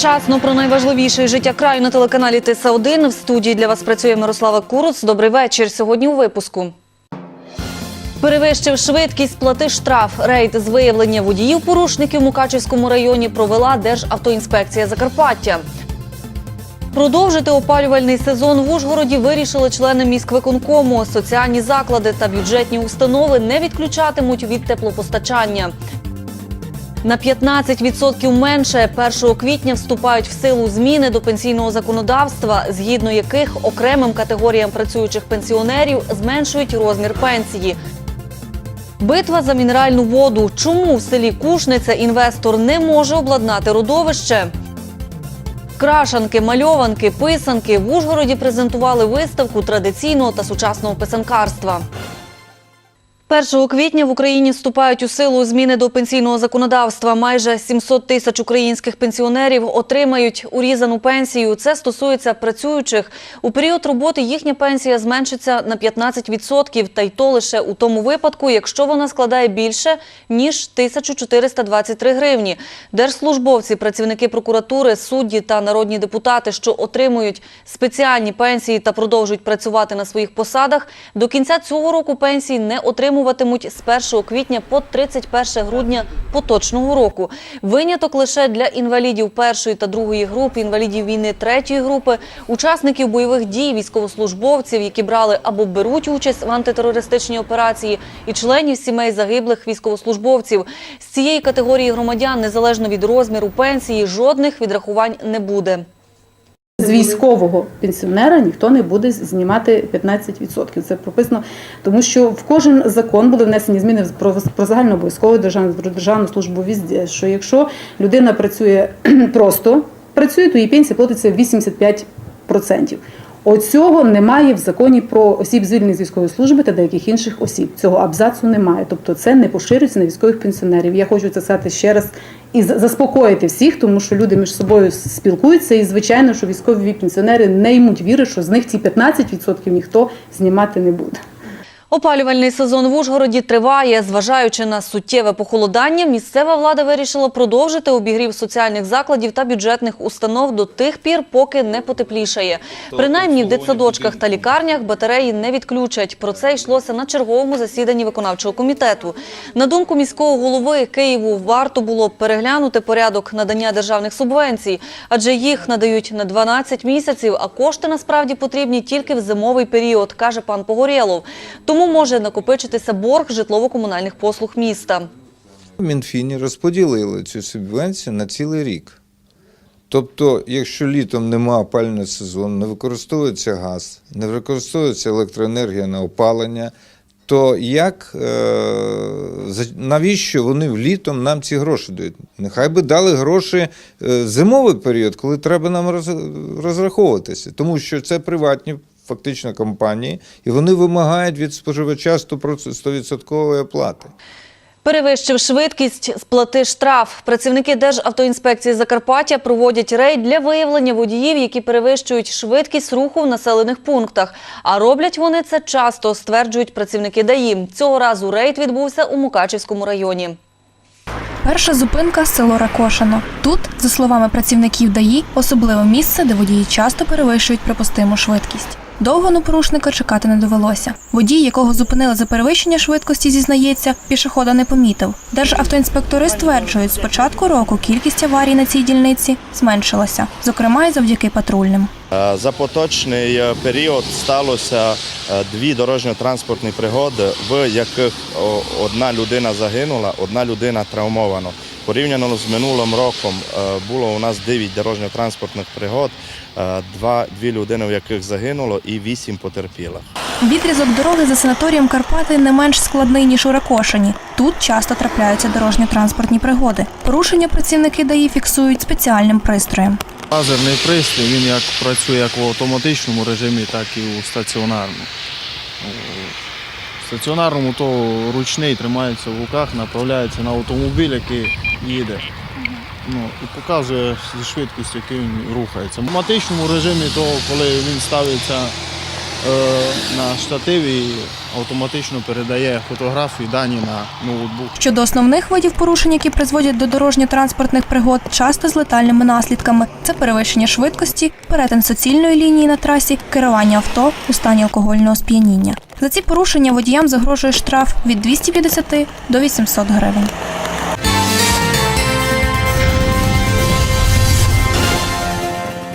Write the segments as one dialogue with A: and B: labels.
A: вчасно про найважливіше життя краю на телеканалі Тиса 1 В студії для вас працює Мирослава Куруц. Добрий вечір. Сьогодні у випуску. Перевищив швидкість, плати штраф. Рейд з виявлення водіїв-порушників у Мукачівському районі провела Державтоінспекція Закарпаття. Продовжити опалювальний сезон в Ужгороді вирішили члени міськвиконкому. Соціальні заклади та бюджетні установи не відключатимуть від теплопостачання. На 15% менше 1 квітня вступають в силу зміни до пенсійного законодавства, згідно яких окремим категоріям працюючих пенсіонерів зменшують розмір пенсії. Битва за мінеральну воду. Чому в селі Кушниця інвестор не може обладнати родовище? Крашанки, мальованки, писанки в Ужгороді презентували виставку традиційного та сучасного писанкарства. 1 квітня в Україні вступають у силу зміни до пенсійного законодавства. Майже 700 тисяч українських пенсіонерів отримають урізану пенсію. Це стосується працюючих. У період роботи їхня пенсія зменшиться на 15%, та й то лише у тому випадку, якщо вона складає більше ніж 1423 гривні. Держслужбовці, працівники прокуратури, судді та народні депутати, що отримують спеціальні пенсії та продовжують працювати на своїх посадах, до кінця цього року пенсії не отримуватимуть з 1 квітня по 31 грудня поточного року. Виняток лише для інвалідів першої та другої групи, інвалідів війни третьої групи, учасників бойових дій, військовослужбовців, які брали або беруть участь в антитерористичній операції, і членів сімей загиблих військовослужбовців. З цієї категорії громадян, незалежно від розміру пенсії, жодних відрахувань не буде.
B: З військового пенсіонера ніхто не буде знімати 15%. Це прописано, тому що в кожен закон були внесені зміни про, про загальнообов'язкову державну, державну службу візді, що якщо людина працює просто працює, то її пенсія платиться 85%. Оцього немає в законі про осіб звільнених з військової служби та деяких інших осіб. Цього абзацу немає. Тобто це не поширюється на військових пенсіонерів. Я хочу це сказати ще раз і за- заспокоїти всіх, тому що люди між собою спілкуються, і звичайно, що військові пенсіонери не ймуть віри, що з них ці 15% ніхто знімати не буде.
A: Опалювальний сезон в Ужгороді триває. Зважаючи на суттєве похолодання, місцева влада вирішила продовжити обігрів соціальних закладів та бюджетних установ до тих пір, поки не потеплішає. Принаймні в дитсадочках та лікарнях батареї не відключать. Про це йшлося на черговому засіданні виконавчого комітету. На думку міського голови Києву, варто було б переглянути порядок надання державних субвенцій, адже їх надають на 12 місяців, а кошти насправді потрібні тільки в зимовий період, каже пан Погорєлов. Тому може накопичитися борг житлово-комунальних послуг міста.
C: Мінфіні розподілили цю субвенцію на цілий рік. Тобто, якщо літом нема опалювального сезону, не використовується газ, не використовується електроенергія на опалення, то як, е, навіщо вони влітом нам ці гроші дають? Нехай би дали гроші е, зимовий період, коли треба нам роз- розраховуватися, тому що це приватні фактично компанії, і вони вимагають від споживача 100% 100% оплати.
A: Перевищив швидкість, сплати штраф. Працівники Державтоінспекції Закарпаття проводять рейд для виявлення водіїв, які перевищують швидкість руху в населених пунктах. А роблять вони це часто, стверджують працівники ДАІ. Цього разу рейд відбувся у Мукачівському районі.
D: Перша зупинка село Ракошино. Тут, за словами працівників ДАІ, особливе місце, де водії часто перевищують припустиму швидкість. Довго на порушника чекати не довелося. Водій, якого зупинили за перевищення швидкості, зізнається, пішохода не помітив. Державтоінспектори стверджують, з початку року кількість аварій на цій дільниці зменшилася, зокрема й завдяки патрульним.
E: Е, За поточний е, період сталося е, дві дорожньо-транспортні пригоди, в яких одна людина загинула, одна людина травмована. Порівняно з минулим роком було у нас 9 дорожньо-транспортних пригод, два, дві людини, в яких загинуло, і вісім потерпілих.
D: Відрізок дороги за санаторієм Карпати не менш складний, ніж у Ракошині. Тут часто трапляються дорожньо-транспортні пригоди. Порушення працівники ДАІ фіксують спеціальним пристроєм.
F: Лазерний пристрій, він як працює як в автоматичному режимі, так і у стаціонарному. У стаціонарному то ручний тримається в руках, направляється на автомобіль, який їде. Ну, і показує зі швидкістю, якою він рухається. В автоматичному режимі, то коли він ставиться на штатив і автоматично передає фотографії, дані на ноутбук.
D: Щодо основних видів порушень, які призводять до дорожньо-транспортних пригод, часто з летальними наслідками. Це перевищення швидкості, перетин суцільної лінії на трасі, керування авто у стані алкогольного сп'яніння. За ці порушення водіям загрожує штраф від 250 до 800 гривень.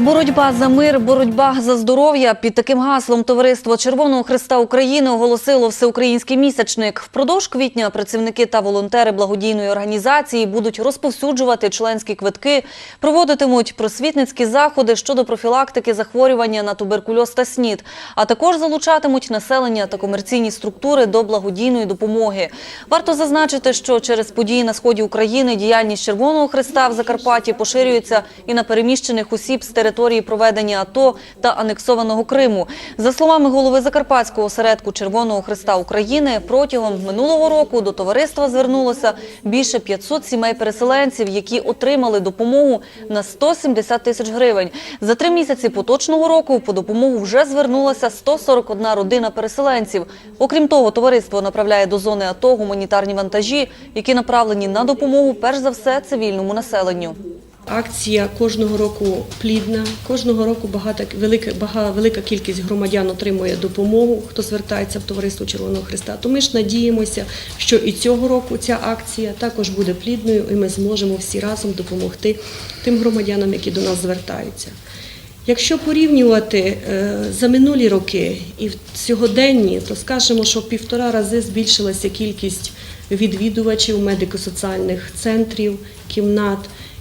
A: Боротьба за мир, боротьба за здоров'я. Під таким гаслом товариство Червоного Христа України оголосило всеукраїнський місячник. Впродовж квітня працівники та волонтери благодійної організації будуть розповсюджувати членські квитки, проводитимуть просвітницькі заходи щодо профілактики захворювання на туберкульоз та СНІД, а також залучатимуть населення та комерційні структури до благодійної допомоги. Варто зазначити, що через події на сході України діяльність Червоного Христа в Закарпатті поширюється і на переміщених осіб з території проведення АТО та анексованого Криму. За словами голови Закарпатського осередку Червоного Христа України, протягом минулого року до товариства звернулося більше 500 сімей переселенців, які отримали допомогу на 170 тисяч гривень. За три місяці поточного року по допомогу вже звернулася 141 родина переселенців. Окрім того, товариство направляє до зони АТО гуманітарні вантажі, які направлені на допомогу перш за все цивільному населенню.
G: Акція кожного року плідна. Кожного року багато велика, бага, велика кількість громадян отримує допомогу, хто звертається в товариство Червоного Христа. То ми ж надіємося, що і цього року ця акція також буде плідною, і ми зможемо всі разом допомогти тим громадянам, які до нас звертаються. Якщо порівнювати е, за минулі роки і в сьогоденні, то скажемо, що в півтора рази збільшилася кількість відвідувачів медико-соціальних центрів, кімнат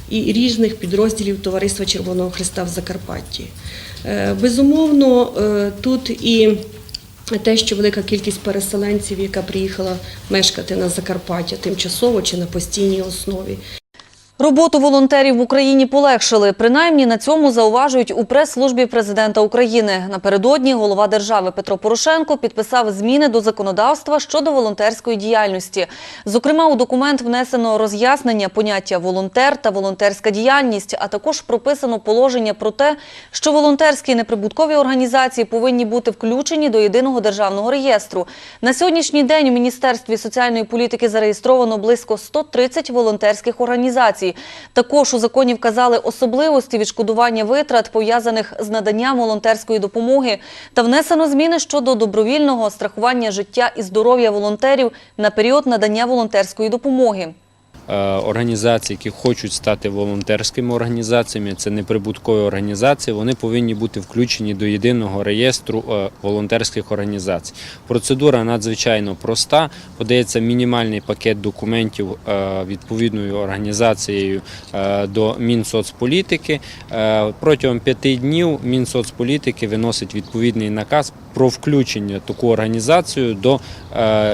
G: і різних підрозділів Товариства Червоного Христа в Закарпатті. Е, Безумовно, е, тут і те, що велика кількість переселенців, яка приїхала мешкати на Закарпаття тимчасово чи на постійній основі.
A: Роботу волонтерів в Україні полегшили. Принаймні на цьому зауважують у прес-службі президента України. Напередодні голова держави Петро Порошенко підписав зміни до законодавства щодо волонтерської діяльності. Зокрема, у документ внесено роз'яснення поняття волонтер та волонтерська діяльність, а також прописано положення про те, що волонтерські неприбуткові організації повинні бути включені до єдиного державного реєстру. На сьогоднішній день у Міністерстві соціальної політики зареєстровано близько 130 волонтерських організацій. Також у законі вказали особливості відшкодування витрат, пов'язаних з наданням волонтерської допомоги, та внесено зміни щодо добровільного страхування життя і здоров'я волонтерів на період надання волонтерської допомоги.
H: Е, організацій, які хочуть стати волонтерськими організаціями, це неприбуткові організації, вони повинні бути включені до єдиного реєстру е, волонтерських організацій. Процедура надзвичайно проста. Подається мінімальний пакет документів е, відповідною організацією до Мінсоцполітики. Протягом п'яти днів Мінсоцполітики виносить відповідний наказ про включення таку організацію до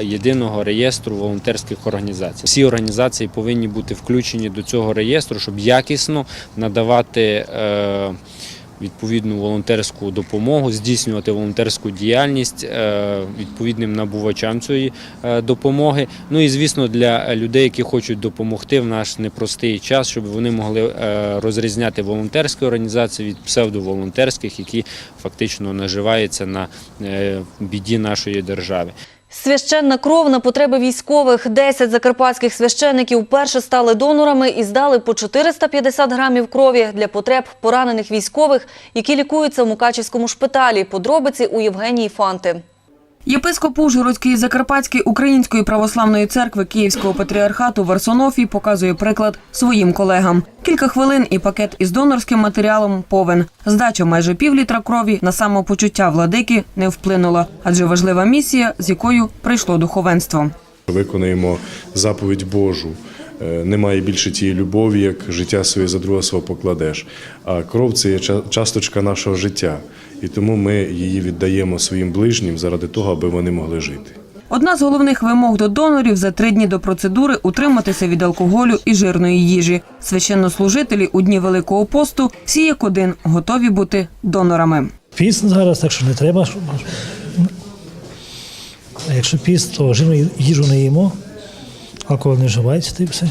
H: єдиного реєстру волонтерських організацій. Всі організації повинні бути включені до цього реєстру, щоб якісно надавати. е, Відповідну волонтерську допомогу, здійснювати волонтерську діяльність е, відповідним набувачам цієї е, допомоги. Ну і звісно, для людей, які хочуть допомогти в наш непростий час, щоб вони могли розрізняти волонтерські організації від псевдоволонтерських, які фактично наживаються на біді нашої держави.
A: Священна кров на потреби військових. 10 закарпатських священників вперше стали донорами і здали по 450 грамів крові для потреб поранених військових, які лікуються в Мукачівському шпиталі. Подробиці у Євгенії Фанти.
I: Єпископ Ужгородської Закарпатської Української православної церкви Київського патріархату Варсонофій показує приклад своїм колегам. Кілька хвилин і пакет із донорським матеріалом повен. Здача майже півлітра крові на самопочуття владики не вплинула, адже важлива місія, з якою прийшло духовенство.
J: Виконуємо заповідь Божу. Е, Немає більше тієї любові, як життя своє за друга свого покладеш. А кров це є ча- часточка нашого життя, і тому ми її віддаємо своїм ближнім заради того, аби вони могли жити.
I: Одна з головних вимог до донорів за три дні до процедури утриматися від алкоголю і жирної їжі. Священнослужителі у дні Великого посту всі як один готові бути донорами.
K: Піст зараз, так що не треба. А якщо піст, то жирну їжу не їмо, алкоголь не вживається, та й все.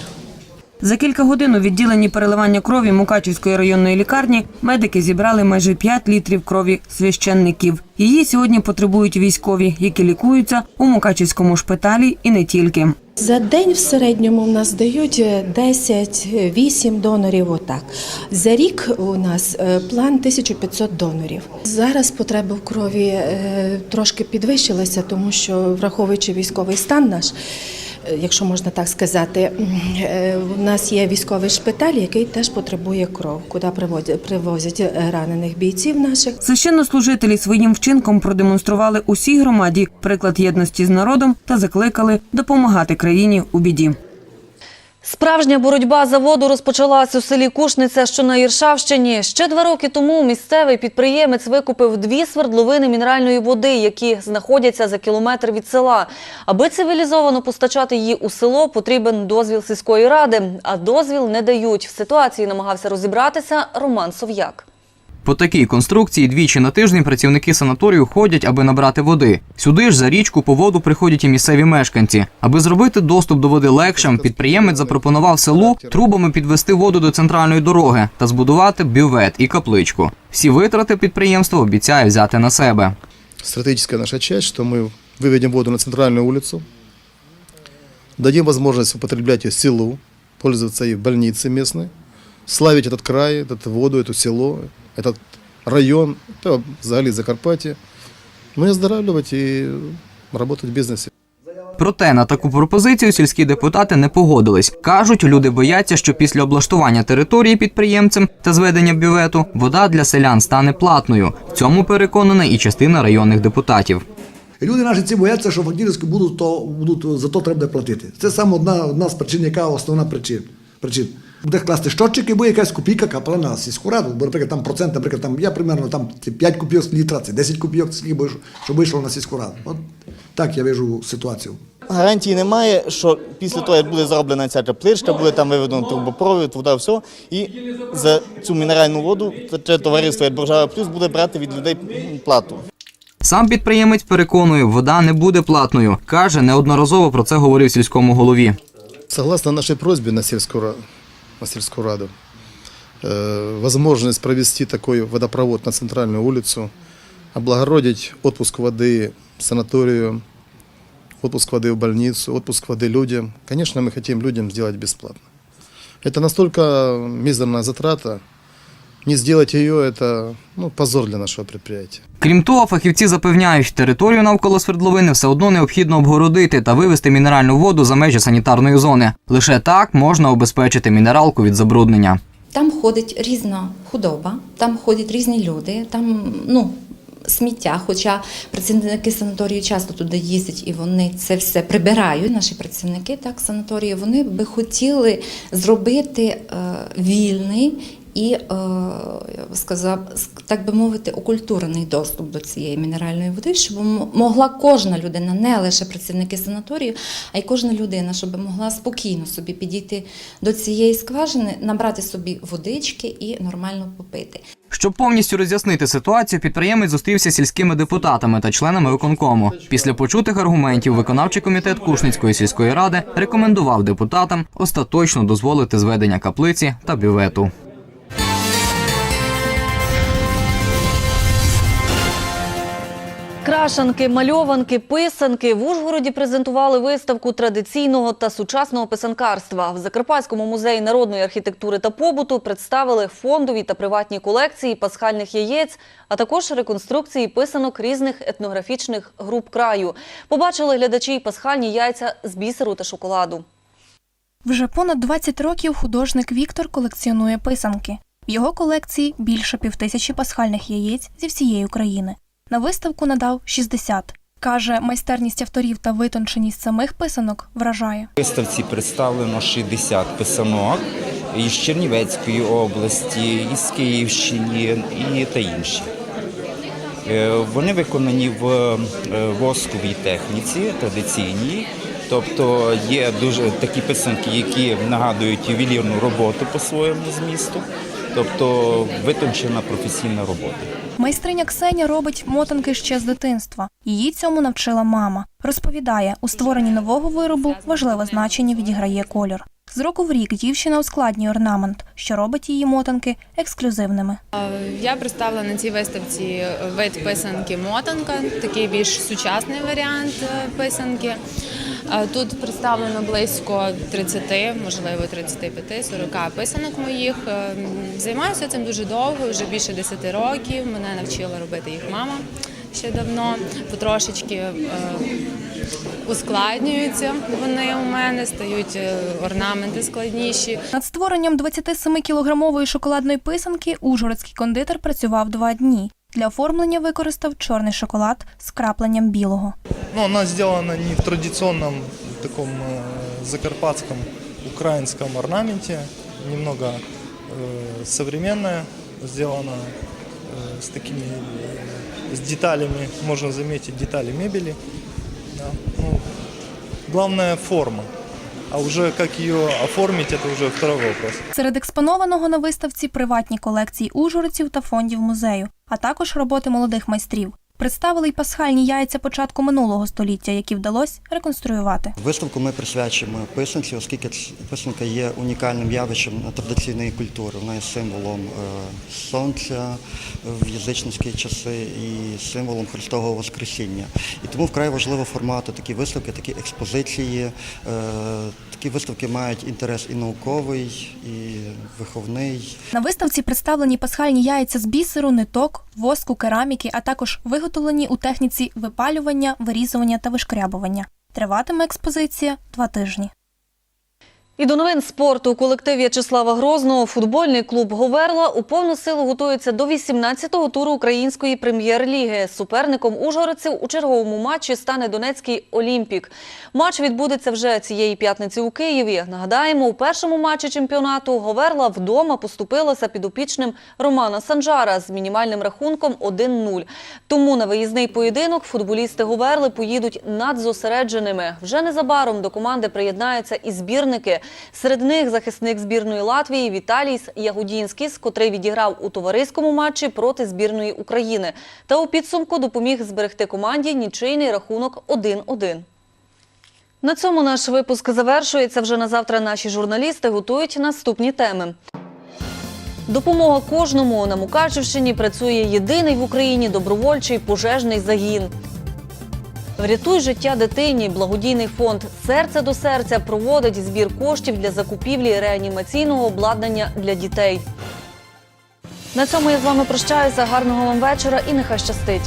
I: За кілька годин у відділенні переливання крові Мукачівської районної лікарні медики зібрали майже 5 літрів крові священників. Її сьогодні потребують військові, які лікуються у Мукачівському шпиталі і не тільки.
L: За день в середньому в нас дають 10-8 донорів. Отак за рік у нас е, план 1500 донорів. Зараз потреба в крові е, трошки підвищилася, тому що враховуючи військовий стан наш. Е, Якщо можна так сказати, е, у нас є військовий шпиталь, який теж потребує кров, куди привозять е, ранених бійців наших.
I: Священнослужителі своїм вчинком продемонстрували усій громаді приклад єдності з народом та закликали допомагати країні у біді.
A: Справжня боротьба за воду розпочалась у селі Кушниця, що на Іршавщині. Ще два роки тому місцевий підприємець викупив дві свердловини мінеральної води, які знаходяться за кілометр від села. Аби цивілізовано постачати її у село, потрібен дозвіл сільської ради. А дозвіл не дають. В ситуації намагався розібратися Роман Сов'як.
M: По такій конструкції двічі на тиждень працівники санаторію ходять, аби набрати води. Сюди ж за річку по воду приходять і місцеві мешканці. Аби зробити доступ до води легшим, підприємець запропонував селу трубами підвести воду до центральної дороги та збудувати бювет і капличку. Всі витрати підприємство обіцяє взяти на себе.
N: стратегическая наша часть, что мы выведем воду на центральную улицу, дадим возможность употреблять ее селу, пользоваться ей в больнице местной, славить этот край, эту воду, это село, этот район, это взагалі Закарпаття, ну и оздоравливать и работать в бизнесе.
M: Проте на таку пропозицію сільські депутати не погодились. Кажуть, люди бояться, що після облаштування території підприємцем та зведення бювету вода для селян стане платною. В цьому переконана і частина районних депутатів.
O: Люди наші ці бояться, що фактично будуть, то, будуть за то треба платити. Це саме одна, одна з причин, яка основна причин. причин. Буде класти щотчики, буде якась копійка капала на сільську раду, бо, наприклад, там процент, наприклад, там я примерно там 5 копійок з літра, це 10 копійок, скільки щоб вийшло на сільську раду. От так я вижу ситуацію.
P: Гарантії немає, що після того, як буде зроблена ця тепличка, буде там виведено трубопровід, вода, все. І за цю мінеральну воду це товариство як Боржава Плюс буде брати від людей плату.
M: Сам підприємець переконує, вода не буде платною. Каже, неодноразово про це говорив сільському голові.
N: Согласно нашей просьбе на сельскую, ра- на сельскую раду, э, возможность провести такой водопровод на центральную улицу, облагородить отпуск воды в санаторию, отпуск воды в больницу, отпуск воды людям. Конечно, мы хотим людям сделать бесплатно. Это настолько мизерная затрата. не сделать ее – это ну, позор для нашего предприятия.
M: Крім того, фахівці запевняють, територію навколо свердловини все одно необхідно обгородити та вивести мінеральну воду за межі санітарної зони. Лише так можна обезпечити мінералку від забруднення.
Q: Там ходить різна худоба, там ходять різні люди, там ну, сміття. Хоча працівники санаторію часто туди їздять і вони це все прибирають. Наші працівники так санаторії вони би хотіли зробити е, вільний. І е, сказав, так би мовити, окультурений доступ до цієї мінеральної води, щоб могла кожна людина, не лише працівники санаторію, а й кожна людина, щоб могла спокійно собі підійти до цієї скважини, набрати собі водички і нормально попити.
M: Щоб повністю роз'яснити ситуацію, підприємець зустрівся з сільськими депутатами та членами виконкому. Після почутих аргументів виконавчий комітет Кушницької сільської ради рекомендував депутатам остаточно дозволити зведення каплиці та бювету.
A: Крашанки, мальованки, писанки в Ужгороді презентували виставку традиційного та сучасного писанкарства. В Закарпатському музеї народної архітектури та побуту представили фондові та приватні колекції пасхальних яєць, а також реконструкції писанок різних етнографічних груп краю. Побачили глядачі й пасхальні яйця з бісеру та шоколаду.
D: Вже понад 20 років художник Віктор колекціонує писанки. В його колекції більше півтисячі пасхальних яєць зі всієї України. На виставку надав 60. Каже, майстерність авторів та витонченість самих писанок вражає.
R: В виставці представлено 60 писанок із Чернівецької області, із Київщини і та інші. Е, Вони виконані в е, восковій техніці традиційній, тобто є дуже такі писанки, які нагадують ювелірну роботу по своєму змісту, тобто витончена професійна робота.
D: Майстриня Ксеня робить мотанки ще з дитинства. Її цьому навчила мама. Розповідає, у створенні нового виробу важливе значення відіграє кольор. З року в рік дівчина ускладнює орнамент, що робить її мотанки ексклюзивними.
S: Я представила на цій виставці вид писанки мотанка, такий більш сучасний варіант е, писанки. Тут представлено близько 30, можливо 35-40 писанок моїх. Е, Займаюся цим дуже довго, вже більше 10 років. Мене навчила робити їх мама ще давно. Потрошечки е, ускладнюються вони у мене, стають е, орнаменти складніші.
D: Над створенням 27-кілограмової шоколадної писанки ужгородський кондитер працював два дні. Для оформлення використав чорний шоколад з крапленням білого.
F: Ну, она сделана не в традиционном таком э, закарпатском, украинском орнаменте, немного э, современная, сделана э, с такими, э, с деталями, можно заметить детали мебели. Да. Ну, главное форма. А вже як її оформить, це вже второй вопрос.
D: Серед експонованого на виставці приватні колекції ужгородців та фондів музею, а також роботи молодих майстрів. Представили й пасхальні яйця початку минулого століття, які вдалося реконструювати.
T: Виставку ми присвячуємо писанці, оскільки писанка є унікальним явищем традиційної культури. Вона є символом е, сонця в язичницькі часи і символом Христового Воскресіння. І тому вкрай важливо формувати такі виставки, такі експозиції. Е, Такі виставки мають інтерес і науковий, і виховний.
D: На виставці представлені пасхальні яйця з бісеру, ниток, воску, кераміки, а також виготовлені у техніці випалювання, вирізування та вишкрябування. Триватиме експозиція два тижні.
A: І до новин спорту у колективі В'ячеслава Грозного футбольний клуб Говерла у повну силу готується до 18-го туру української прем'єр-ліги. Суперником ужгородців у черговому матчі стане Донецький Олімпік. Матч відбудеться вже цієї п'ятниці у Києві. Нагадаємо, у першому матчі чемпіонату Говерла вдома поступилася підопічним Романа Санжара з мінімальним рахунком 1-0. Тому на виїзний поєдинок футболісти Говерли поїдуть надзосередженими. Вже незабаром до команди приєднаються і збірники. Серед них захисник збірної Латвії Віталій Ягудінський, котрий відіграв у товариському матчі проти збірної України. Та у підсумку допоміг зберегти команді нічийний рахунок 1-1. На цьому наш випуск завершується. Вже на завтра наші журналісти готують наступні теми. Допомога кожному на Мукачівщині працює єдиний в Україні добровольчий пожежний загін. Врятуй життя дитині. Благодійний фонд Серце до серця проводить збір коштів для закупівлі реанімаційного обладнання для дітей. На цьому я з вами прощаюся. Гарного вам вечора і нехай щастить.